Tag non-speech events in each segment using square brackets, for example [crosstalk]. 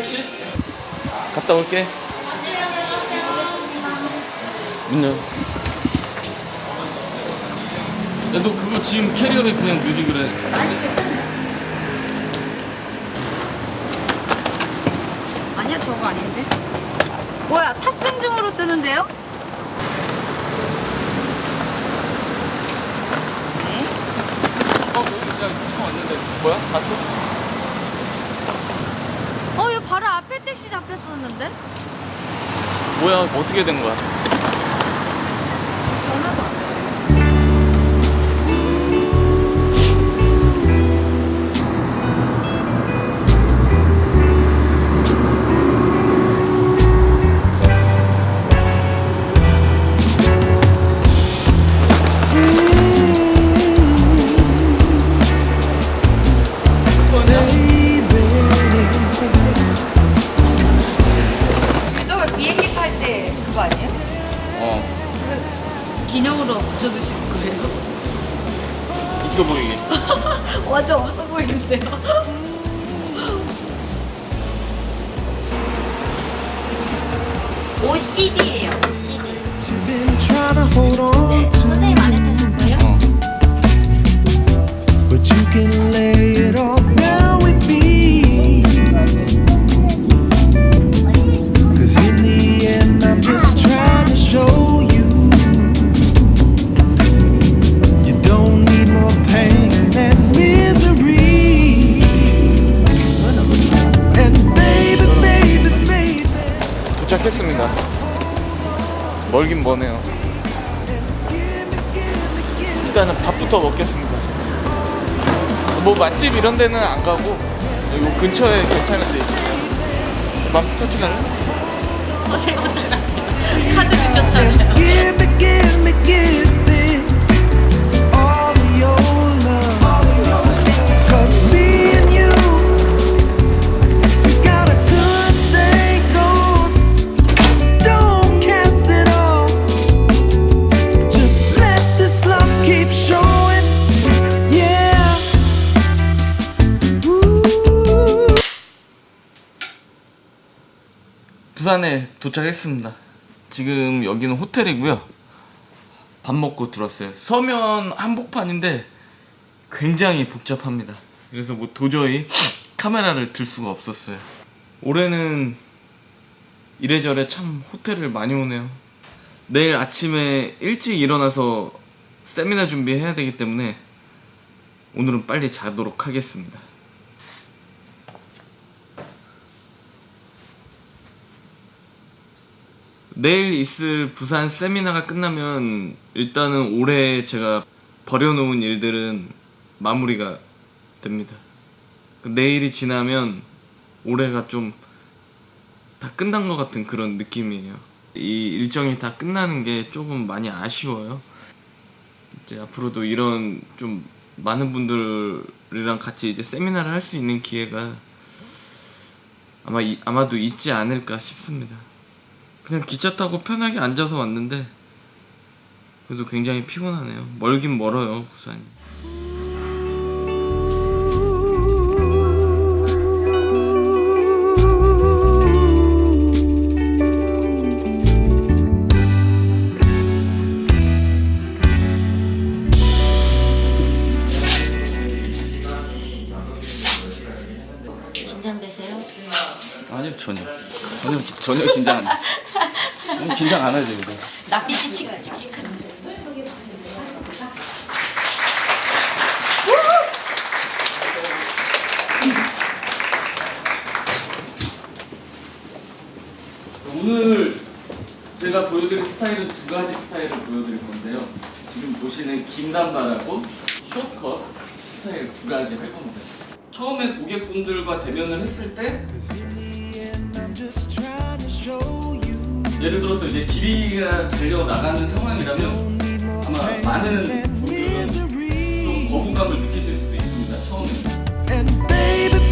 택시? 갔다 올게. 문 열. 야, 너 그거 지금 캐리어에 그냥 넣지 그래. 아니 괜찮아요. 아니야 저거 아닌데. 뭐야 탑승 중으로 뜨는데요? 네. 어, 그냥 처음 왔는데 뭐야? 봤어? 바로 앞에 택시 잡혔었는데? 뭐야? 어떻게 된 거야? 전화도 그거 아니에요? 어, 기념으로 붙여두신 거예요? [laughs] 있어 보이게. [laughs] 완전 없어 보이는데요? OCD예요, OCD. 네, 선생님 안에 타실 거예요? 어. but you can lay 멀긴 머네요. 일단은 밥부터 먹겠습니다. 뭐 맛집 이런 데는 안 가고 여기 근처에 괜찮은 데 있으면 맘스터치 갈래? 선생님 혼자 가세요. 카드 주셨잖아요. 부산에 도착했습니다. 지금 여기는 호텔이고요. 밥 먹고 들었어요. 서면 한복판인데 굉장히 복잡합니다. 그래서 뭐 도저히 카메라를 들 수가 없었어요. 올해는 이래저래 참 호텔을 많이 오네요. 내일 아침에 일찍 일어나서 세미나 준비해야 되기 때문에 오늘은 빨리 자도록 하겠습니다. 내일 있을 부산 세미나가 끝나면 일단은 올해 제가 버려놓은 일들은 마무리가 됩니다. 그 내일이 지나면 올해가 좀 다 끝난 것 같은 그런 느낌이에요. 이 일정이 다 끝나는 게 조금 많이 아쉬워요. 이제 앞으로도 이런 좀 많은 분들이랑 같이 이제 세미나를 할 수 있는 기회가 아마 이- 아마도 있지 않을까 싶습니다. 그냥 기차 타고 편하게 앉아서 왔는데 그래도 굉장히 피곤하네요. 멀긴 멀어요, 부산이. 아니요, 전혀. 전혀 전혀 긴장 안 해. 음, 긴장 안 하지, 이거. 낯빛이 칙칙 칙칙하네. 오늘 제가 보여드릴 스타일은 두 가지 스타일을 보여드릴 건데요. 지금 보시는 긴 단발하고 숏컷 스타일 두 가지 할 겁니다. 처음에 고객분들과 대면을 했을 때. 예를 들어서 이제 길이가 달려 나가는 상황이라면 아마 많은 분들은 좀 거부감을 느끼실 수도 있습니다. 처음에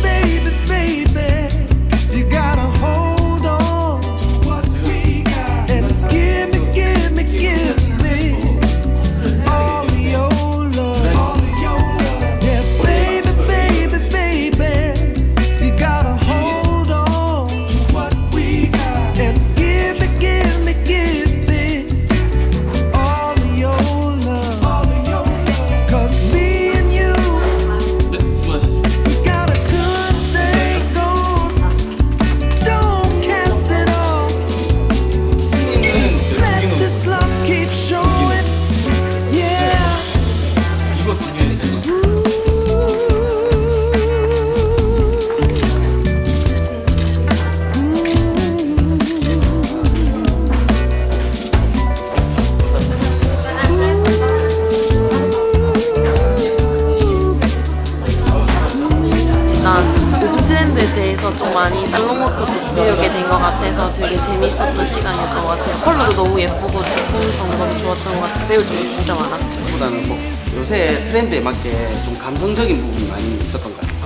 되게 재밌었던 시간이었던 것 같아요. 컬러도 너무 예쁘고 제품 점검이 좋았던 것 같아서 배울 점이 진짜 많았어요. 보다는 뭐 요새 트렌드에 맞게 좀 감성적인 부분이 많이 있었던 것 같아요.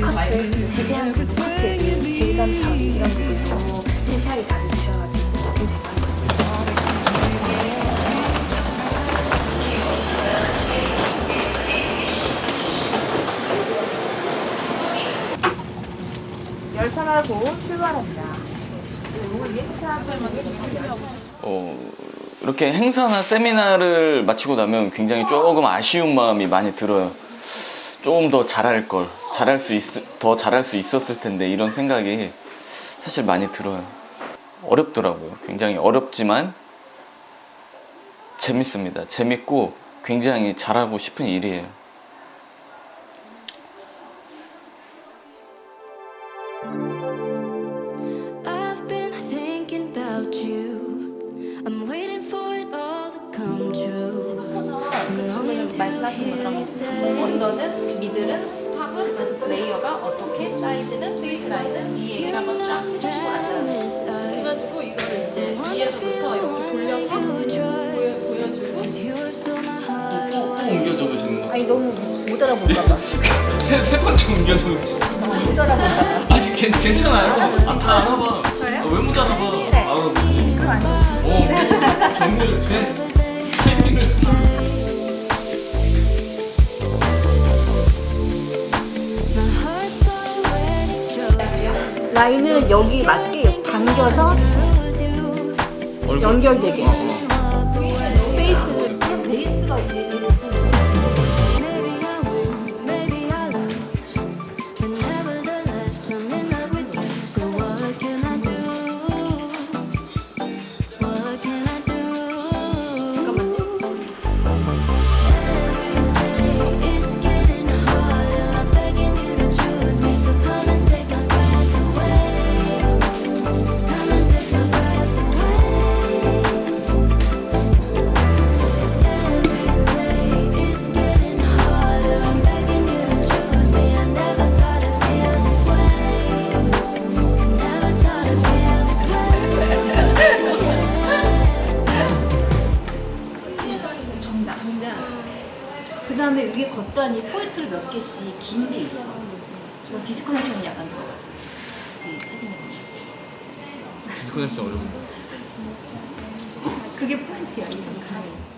카트 세세한 부분 카트의 그 질감 처리 이런 부분 너무 세세하게 잘 해주셔가지고 굉장히 많았어요. 열선하고 출발합니다. 어, 이렇게 행사나 세미나를 마치고 나면 굉장히 조금 아쉬운 마음이 많이 들어요. 조금 더 잘할 걸, 잘할 수 있, 더 잘할 수 있었을 텐데 이런 생각이 사실 많이 들어요. 어렵더라고요. 굉장히 어렵지만 재밌습니다. 재밌고 굉장히 잘하고 싶은 일이에요. 말씀하시는 것처럼 언더는 미들은 탑은 레이어가 어떻게 사이드는 페이스 라인은 이 얘기를 한번 쫙 해주시고 나서요. 해가지고 이거를 이제 뒤에서부터 이렇게 돌려서 보여, 보여주고. 또, 또 옮겨 적으시는 거. 아니 너무 못 알아볼까봐. [laughs] 세, 세 번째 옮겨 적으시는 거. 못 알아볼까봐. 아직 괜, 괜찮아요. 아, 다 알아봐. 저요? 왜못 알아봐? 네. 알아보지. 그럼 안 좋은 어, 정리를 그냥 라인을 여기 맞게 당겨서. 연결되게. 어, 베이스 베이스가 이게 그 다음에 위에 겉단이 포인트를 몇 개씩 긴 게 있어. 저 디스커넥션이 약간 들어가. 이 사진에 보면. 디스커넥션 어려운데. 그게 포인트야. 이 가에.